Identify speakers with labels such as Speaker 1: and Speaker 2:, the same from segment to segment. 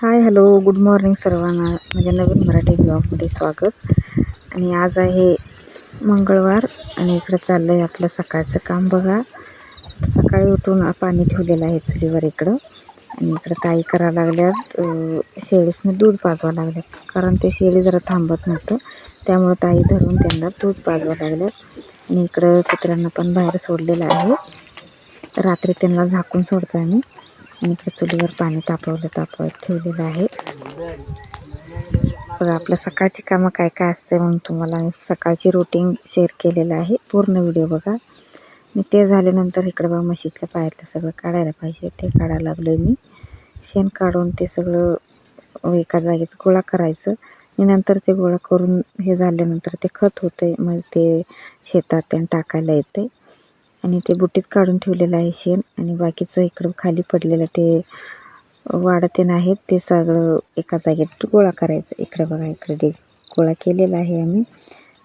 Speaker 1: Hi hello good morning सर्वांना. माझ्या नवीन मराठी ब्लॉगमध्ये स्वागत. आणि आज आहे मंगळवार आणि इकडं चाललं आहे आपलं सकाळचं काम बघा. सकाळी उठून पाणी ठेवलेलं आहे चुलीवर इकडं. आणि इकडं ताई करायला लागल्यात शेळीसनं दूध पाजवा लागल्यात. कारण ते शेळी जरा थांबत नव्हतं. त्यामुळं ताई धरून त्यांना दूध पाजवा लागल्यात. आणि इकडं कुत्र्यांना पण बाहेर सोडलेलं आहे. रात्री त्यांना झाकून सोडतो आम्ही आणि इकडे चुलीवर पाणी तापवलं तापवत ठेवलेलं आहे. बघा आपलं सकाळची कामं काय काय असते म्हणून तुम्हाला मी सकाळची रुटीन शेअर केलेलं आहे. पूर्ण व्हिडिओ बघा. आणि ते झाल्यानंतर इकडं बघा म्हशीतल्या पायातलं सगळं काढायला पाहिजे. ते काढायला लागलो मी. शेण काढून ते सगळं एका जागेत गोळा करायचं. आणि नंतर ते गोळा करून हे झाल्यानंतर ते खत होतं आहे मग ते शेतात त्यानं टाकायला येते आणि ते बुटीत काढून ठेवलेलं आहे शेण आणि बाकीचं इकडं खाली पडलेलं ते वाढते नाही ते सगळं एका जागेत गोळा करायचं. इकडं बघा इकडे डे गोळा केलेला आहे आम्ही.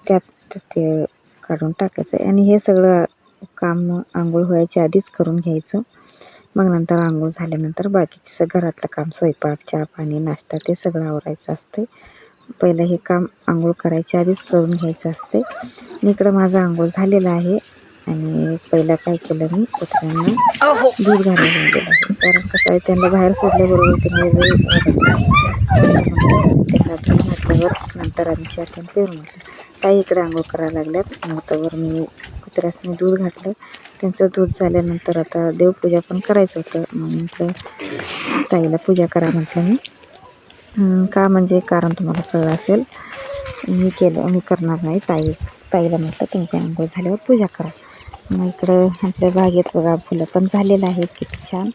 Speaker 1: त्यात ते काढून टाकायचं. आहे आणि हे सगळं काम आंघोळ व्हायच्या आधीच करून घ्यायचं. मग नंतर आंघोळ झाल्यानंतर बाकीचं घरातलं काम स्वयंपाक चहा पाणी नाश्ता ते सगळं आवरायचं असते पहिलं हे काम आंघोळ करायच्या आधीच करून घ्यायचं असते आणि इकडं माझं आंघोळ झालेलं आहे. आणि पहिला काय केलं मी कुत्र्यांना दूध घालायला गेलं कारण कसं आहे त्यांना बाहेर सोडल्याबरोबर ते वेगळे त्यांना दूध घातल्यावर नंतर आम्ही चहा त्यांना पिऊन म्हटलं. ताई इकडे आंघोळ करायला लागल्यात. मग त्यावर मी कुत्र्यासनी दूध घातलं. त्यांचं दूध झाल्यानंतर आता देवपूजा पण करायचं होतं. मग म्हटलं ताईला पूजा करा म्हटलं मी. का म्हणजे कारण तुम्हाला कळलं असेल. मी केलं मी करणार नाही. ताई ताईला म्हटलं तुमची आंघोळ झाल्यावर पूजा करा. मग इकडं आपल्या बागेत बघा फुलं पण झालेलं आहेत किती छान.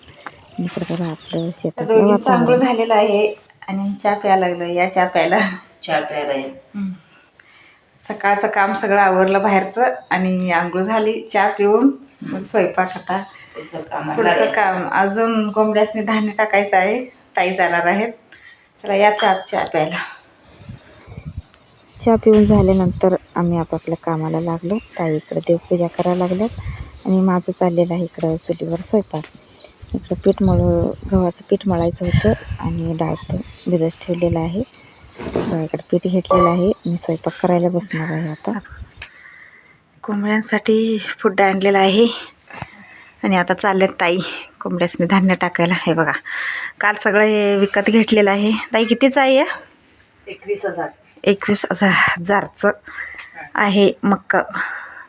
Speaker 1: आणि इकडं बघा आपलं शेतात
Speaker 2: आंघोळ झालेलं आहे आणि चहा प्यायला लागलो या चहा प्यायला.
Speaker 3: चहा प्यायला आहे
Speaker 2: सकाळचं काम सगळं आवरलं बाहेरचं आणि आंघोळ झाली चहा पिऊन मग स्वयंपाक आता.
Speaker 3: पुढचं काम
Speaker 2: पुढचं काम. अजून कोंबड्यासनी धान्य टाकायचं आहे ताई जाणार आहेत. त्याला या चहा चहा प्यायला.
Speaker 1: चहा पिऊन झाल्यानंतर आम्ही आपापल्या कामाला लागलो. ताई इकडं देवपूजा करायला लागल्यात. आणि माझं चाललेलं आहे इकडं चुलीवर स्वयंपाक. इकडं पीठ मळ गव्हाचं पीठ मळायचं होतं आणि डाळ भिजत ठेवलेलं आहे. इकडं पीठ घेतलेलं आहे. मी स्वयंपाक करायला बसणार आहे आता.
Speaker 2: कोंबड्यांसाठी फुड्डा आणलेला आहे. आणि आता चालल्यात ताई. कोंबड्यासने धान्य टाकायला. हे बघा काल सगळं हे विकत घेतलेलं आहे. ताई कितीचं आहे
Speaker 3: एकवीस हजार.
Speaker 2: एकवीस हजार हजारचं आहे मक्का.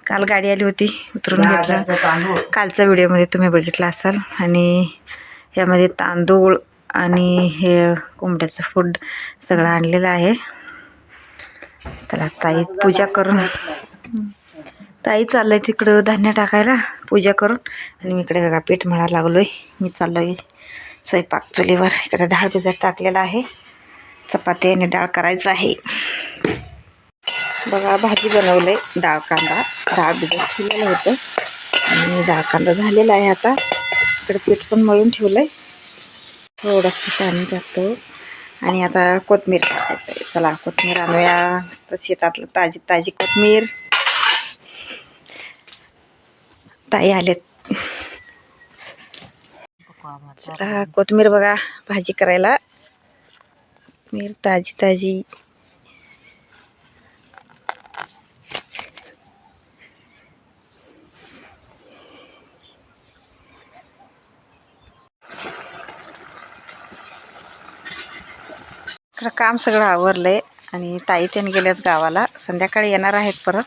Speaker 2: काल गाडी आली होती उतरून घेतलं. कालच्या व्हिडिओमध्ये तुम्ही बघितला असाल. आणि यामध्ये तांदूळ आणि हे कोंबड्याचं फूड सगळं आणलेलं आहे. त्याला ताई पूजा करून ताई चाललंय तिकडं धान्य टाकायला पूजा करून. आणि मी इकडे बघा पीठ मळायला लागलोय. मी चाललोय स्वयंपाक चुलीवर. इकडे डाळ भिजत टाकलेला आहे. चपाती आणि डाळ करायचं आहे. बघा भाजी बनवलंय डाळ कांदा. डाळ भिजत ठेवलेलं होतं. आणि डाळ कांदा झालेला आहे आता. इकडे पीठ पण मळून ठेवलंय. थोडंसं पाणी टाकतो. आणि आता कोथमीर टाकायचं आहे चला कोथमीर आणूया. मस्त शेतातलं ताजी ताजी कोथमीर. ताई आलेत. कोथमीर बघा भाजी करायला. कोथमीर ताजी ताजी. इकडं काम सगळं आवरलंय आणि ताई त्यांनी गेल्यात गावाला. संध्याकाळी येणार आहेत परत.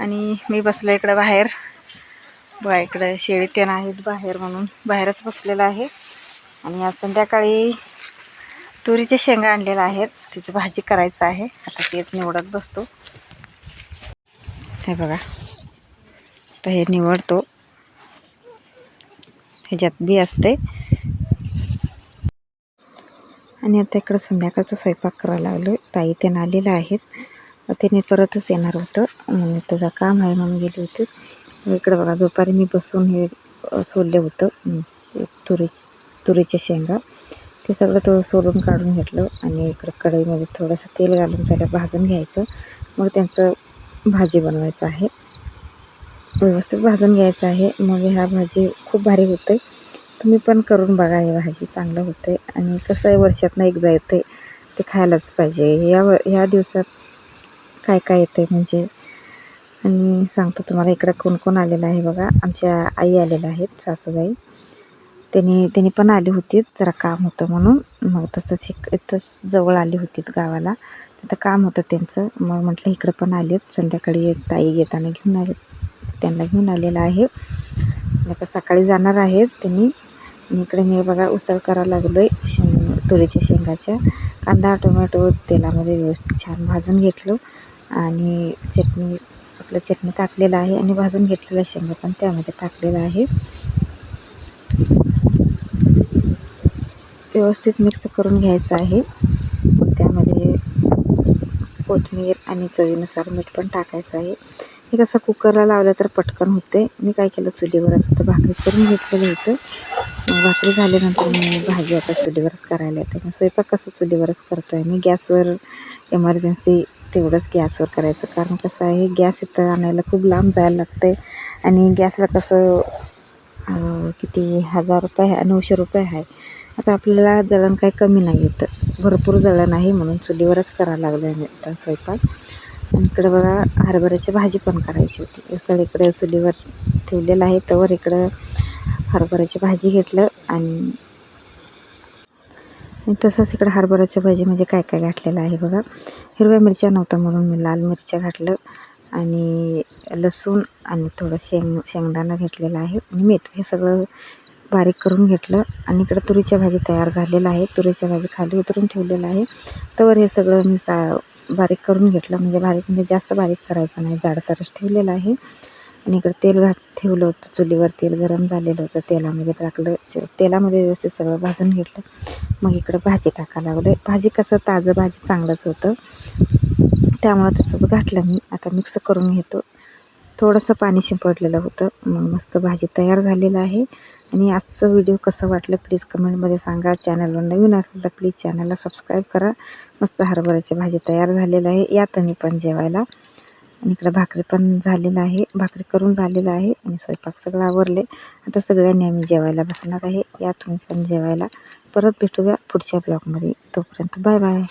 Speaker 2: आणि मी बसलो इकडं बाहेर. बा इकडं शेळी त्यानं आहेत बाहेर म्हणून बाहेरच बसलेलं आहे. आणि आज संध्याकाळी तुरीच्या शेंगा आणलेल्या आहेत. तिची भाजी करायचं आहे. आता तेच निवडत बसतो. हे बघा. आता हे निवडतो. ह्याच्यात बी असते. आणि आता इकडं संध्याकाळचा स्वयंपाक करायला लागलो ताई ते आलेलं आहेत. त्याने परतच येणार होतं. म्हणून त्याचं काम आहे म्हणून गेले होते. इकडं बघा दुपारी मी बसून हे सोडलं होतं. तुरीच तुरीच्या शेंगा. ते सगळं थोडं सोलून काढून घेतलं आणि इकडं कढईमध्ये थोडंसं तेल घालून त्याला भाजून घ्यायचं. मग त्यांचं भाजी बनवायचं आहे. व्यवस्थित भाजून घ्यायचं आहे. मग ह्या भाजी खूप भारी होते.
Speaker 1: तुम्ही पण करून बघा ही भाजी चांगलं होते. आणि कसं आहे वर्षातनं एकदा येते ते खायलाच पाहिजे. या व ह्या दिवसात काय काय येते म्हणजे? आणि सांगतो तुम्हाला इकडं कोण कोण आलेलं आहे बघा. आमच्या आई आलेल्या आहेत सासूबाई. त्यांनी त्यांनी पण आली होती जरा काम होतं म्हणून. मग तसंच इक इथंच जवळ आली होती गावाला. तिथं काम होतं त्यांचं. मग म्हटलं इकडं पण आलेत. संध्याकाळी येत ताई येताना घेऊन आले त्यांना घेऊन आलेलं आहे. आता सकाळी जाणार आहेत त्यांनी. आणि इकडे मी बघा उसळ करायला लागलो आहे शेंग तुरीच्या शेंगाच्या. कांदा टोमॅटो तेलामध्ये व्यवस्थित छान भाजून घेतलं. आणि चटणी आपलं चटणी टाकलेलं आहे आणि भाजून घेतलेलं शेंगा पण त्यामध्ये टाकलेलं आहे. व्यवस्थित मिक्स करून घ्यायचं आहे. मग त्यामध्ये कोथिंबीर आणि चवीनुसार मीठ पण टाकायचं आहे. हे कसं कुकरला लावलं तर पटकन होते. मी काय केलं चुलीवरच तर भाकरी करून घेतलेलं होतं. भाकरी झाल्यानंतर मी भाजी आता चुलीवरच करायला येते. मग स्वयंपाक कसं चुलीवरच करतो आहे मी गॅसवर इमर्जन्सी तेवढंच गॅसवर करायचं. कारण कसं आहे गॅस इथं आणायला खूप लांब जायला लागतं आहे आणि गॅसला कसं किती हजार रुपये आहे नऊशे रुपये आहे. आता आपल्याला जळण काही कमी नाही येतं. भरपूर जळण आहे म्हणून चुलीवरच करायला लागलं आहे आता स्वयंपाक. आणि इकडं बघा हरभऱ्याची भाजी पण करायची होती. उसळ इकडे चुलीवर ठेवलेलं आहे. तवर इकडं हरभऱ्याची भाजी घेतलं आणि आणि तसंच इकडं हरभऱ्याच्या भाजीमध्ये म्हणजे काय काय घातलेलं आहे बघा. हिरव्या मिरच्या नव्हत्या म्हणून मी लाल मिरच्या घातलं आणि लसूण आणि थोडं शेंग शेंगदाणा घेतलेला आहे. आणि मीठ हे सगळं बारीक करून घेतलं आणि इकडं तुरीच्या भाजी तयार झालेलं आहे तुरीच्या भाजी खाली उतरून ठेवलेलं आहे. तर हे सगळं मी सा बारीक करून घेतलं. म्हणजे बारीक म्हणजे जास्त बारीक करायचं नाही. जाडसरच ठेवलेलं आहे. आणि इकडं तेल घात ठेवलं होतं. चुलीवर तेल गरम झालेलं होतं. तेलामध्ये टाकलं. तेलामध्ये व्यवस्थित सगळं भाजून घेतलं. मग इकडं भाजी टाकायला लागलं भाजी कसं? ताजं भाजी चांगलंच होतं. त्यामुळं तसंच घातलं मी. आता मिक्स करून घेतो. थोडंसं पाणी शिंपडलेलं होतं. मग मस्त भाजी तयार झालेलं आहे. आणि आजचं व्हिडिओ कसं वाटलं प्लीज कमेंटमध्ये सांगा. चॅनलवर नवीन असेल तर प्लीज चॅनलला सबस्क्राईब करा. मस्त हरभऱ्याची भाजी तयार झालेलं आहे. या तुम्ही पण जेवायला. आणि इकडं भाकरी पण झालेलं आहे. भाकरी करून झालेलं आहे. आणि स्वयंपाक सगळं आवरले. आता सगळ्यांनी आम्ही जेवायला बसणार आहे. या तुम्ही पण जेवायला. परत भेटूया पुढच्या ब्लॉगमध्ये तोपर्यंत बाय बाय